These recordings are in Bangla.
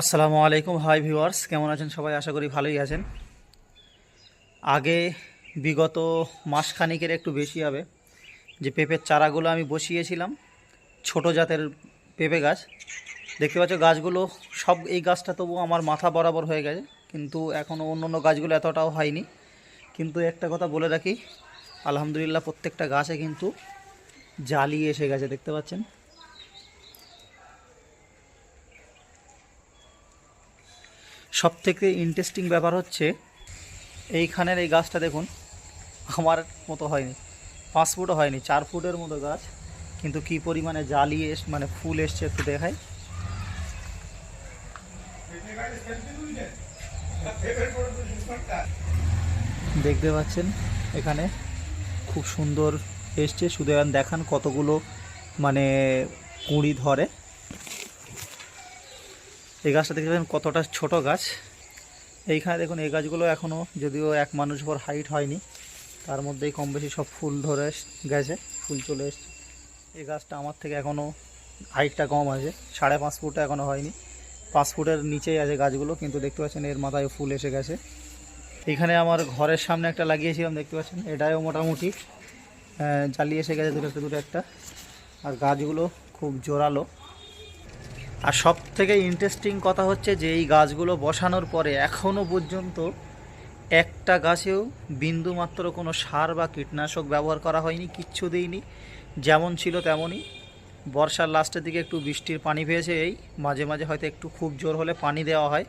আসসালামু আলাইকুম, হাই ভিউয়ার্স। কেমন আছেন সবাই? আশা করি ভালোই আছেন। আগে বিগত মাসখানিকের একটু বেশি হবে। যে পেঁপের চারাগুলো আমি বসিয়েছিলাম, ছোট জাতের পেঁপে গাছ। দেখতে পাচ্ছ, গাছগুলো সব, এই গাছটা তবু আমার মাথা বরাবর হয়ে গেছে, কিন্তু এখনও অন্য অন্য গাছগুলো এতটাও হয়নি। কিন্তু একটা কথা বলে রাখি, আলহামদুলিল্লাহ প্রত্যেকটা গাছে কিন্তু জালি এসে গেছে, দেখতে পাচ্ছেন? সব থেকে ইন্টারেস্টিং ব্যাপার হচ্ছে, এইখানের এই গাছটা দেখুন, আমার মতো হয়নি, পাঁচ ফুটও হয়নি, চার ফুটের মতো গাছ, কিন্তু কি পরিমাণে জালি এস মানে ফুল এসছে একটু দেখাই। দেখতে পাচ্ছেন, এখানে খুব সুন্দর এসছে এখন দেখান কতগুলো মানে কুঁড়ি ধরে। এই গাছটা দেখতে পাচ্ছেন কতটা ছোট গাছ। এইখানে দেখুন, এই গাছগুলো এখনও যদিও এক মানুষ ভর হাইট হয়নি, তার মধ্যেই কম বেশি সব ফুল ধরে গেছে, ফুল চলে এসছে। এই গাছটা আমার থেকে এখনও হাইটটা কম আছে, সাড়ে পাঁচ ফুট এখনও হয়নি। পাঁচ ফুটের নিচেই আছে গাছগুলো, কিন্তু দেখতে পাচ্ছেন এর মাথায় ফুল এসে গেছে। এখানে আমার ঘরের সামনে একটা লাগিয়েছিলাম, দেখতে পাচ্ছেন? এটাও মোটামুটি জ্বালিয়ে এসে গেছে দুটো একটা দুটো একটা। আর গাছগুলো খুব জোরালো। আর সব থেকে ইন্টারেস্টিং কথা হচ্ছে যে এই গাছগুলো বসানোর পরে এখনও পর্যন্ত একটা গাছেও বিন্দু মাত্র কোনো সার বা কীটনাশক ব্যবহার করা হয়নি, কিচ্ছু দিইনি যেমন ছিল তেমনই। বর্ষার লাস্টের দিকে একটু বৃষ্টির পানি পেয়েছে এই মাঝে মাঝে হয়তো একটু খুব জোর হলে পানি দেওয়া হয়।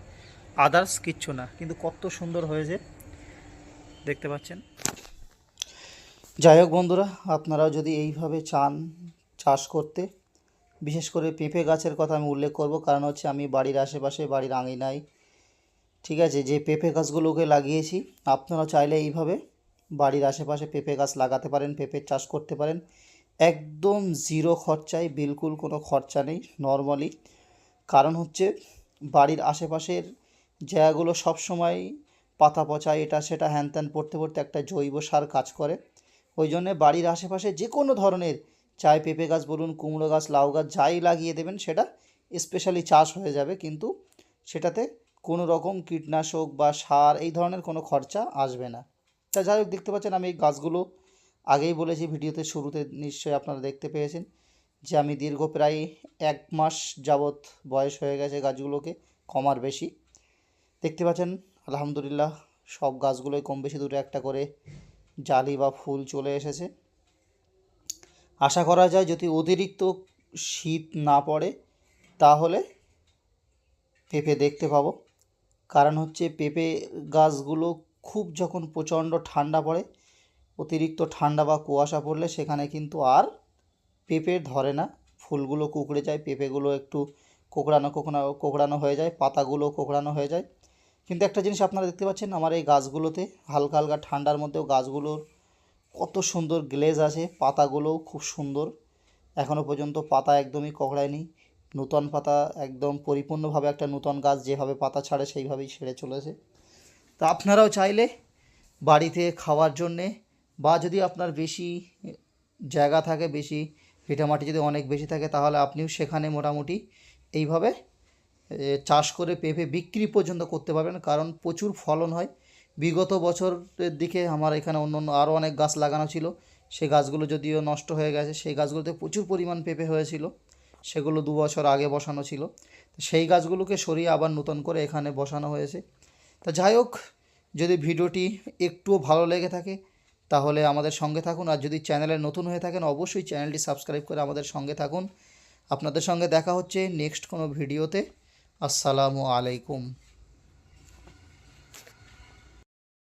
আদার্স কিচ্ছু না। কিন্তু কত সুন্দর হয়েছে। দেখতে পাচ্ছেন। যাই হোক বন্ধুরা, আপনারাও যদি এইভাবে চান চাষ করতে বিশেষ করে পেঁপে গাছের কথা আমি উল্লেখ করব, কারণ হচ্ছে আমি বাড়ির আশেপাশে, বাড়ির আঙিনায়, ঠিক আছে, যে পেঁপে গাছগুলোকে লাগিয়েছি, আপনারা চাইলে এইভাবে বাড়ির আশেপাশে পেঁপে গাছ লাগাতে পারেন, পেঁপের চাষ করতে পারেন। একদম জিরো খরচায় বিলকুল কোনো খরচা নেই, নর্মালি। কারণ হচ্ছে বাড়ির আশেপাশের জায়গাগুলো সবসময় পাতা পচা, এটা সেটা হ্যান ত্যান পড়তে পড়তে একটা জৈব সার কাজ করে। ওই জন্যে বাড়ির আশেপাশে যে কোনো ধরনের চাই পেঁপে গাছ বলুন, কুমড়ো গাছ, লাউ গাছ, যাই লাগিয়ে দেবেন, সেটা স্পেশালি চাষ হয়ে যাবে। কিন্তু সেটাতে কোনো রকম কীটনাশক বা সার এই ধরনের কোনো খরচা আসবে না। তা যাই হোক, দেখতে পাচ্ছেন আমি এই গাছগুলো আগেই বলেছি, ভিডিওতে শুরুতে নিশ্চয়ই আপনারা দেখতে পেয়েছেন যে আমি দীর্ঘ প্রায় এক মাস যাবৎ বয়স হয়ে গেছে গাছগুলোকে কমার বেশি। দেখতে পাচ্ছেন, আলহামদুলিল্লাহ সব গাছগুলোই কম বেশি দুটো একটা করে জালি বা ফুল চলে এসেছে। আশা করা যায় যদি অতিরিক্ত শীত না পড়ে, তাহলে পেঁপে দেখতে পাবো। কারণ হচ্ছে পেঁপে গাছগুলো খুব যখন প্রচণ্ড ঠান্ডা পড়ে, অতিরিক্ত ঠান্ডা বা কুয়াশা পড়লে সেখানে কিন্তু আর পেঁপে ধরে না। ফুলগুলো কুকড়ে যায়, পেঁপেগুলো একটু কোকড়ানো কোকড়ানো কোকড়ানো হয়ে যায়, পাতাগুলো কোকড়ানো হয়ে যায়। কিন্তু একটা জিনিস আপনারা দেখতে পাচ্ছেন, আমার এই গাছগুলোতে হালকা হালকা ঠান্ডার মধ্যেও গাছগুলোর কত সুন্দর গ্লেজ আছে, পাতাগুলোও খুব সুন্দর। এখনও পর্যন্ত পাতা একদমই ককড়ায়নি নূতন পাতা একদম পরিপূর্ণভাবে একটা নূতন গাছ যেভাবে পাতা ছাড়ে সেইভাবেই ছেড়ে চলেছে। তা আপনারাও চাইলে বাড়িতে খাওয়ার জন্যে বা যদি আপনার বেশি জায়গা থাকে, বেশি ভিটামাটি যদি অনেক বেশি থাকে, তাহলে আপনিও সেখানে মোটামুটি এইভাবে চাষ করে পেঁপে বিক্রি পর্যন্ত করতে পারবেন। কারণ প্রচুর ফলন হয়। বিগত বছরের দিকে আমার এখানে অন্য অন্য আরও অনেক গাছ লাগানো ছিল। সেই গাছগুলো যদিও নষ্ট হয়ে গেছে, সেই গাছগুলোতে প্রচুর পরিমাণ পেঁপে হয়েছিল। সেগুলো দু বছর আগে বসানো ছিল। সেই গাছগুলোকে সরিয়ে আবার নতুন করে এখানে বসানো হয়েছে। তা যাই হোক, যদি ভিডিওটি একটুও ভালো লেগে থাকে, তাহলে আমাদের সঙ্গে থাকুন। আর যদি চ্যানেলে নতুন হয়ে থাকেন, অবশ্যই চ্যানেলটি সাবস্ক্রাইব করে আমাদের সঙ্গে থাকুন। আপনাদের সঙ্গে দেখা হচ্ছে নেক্সট কোনো ভিডিওতে। আসসালামু আলাইকুম।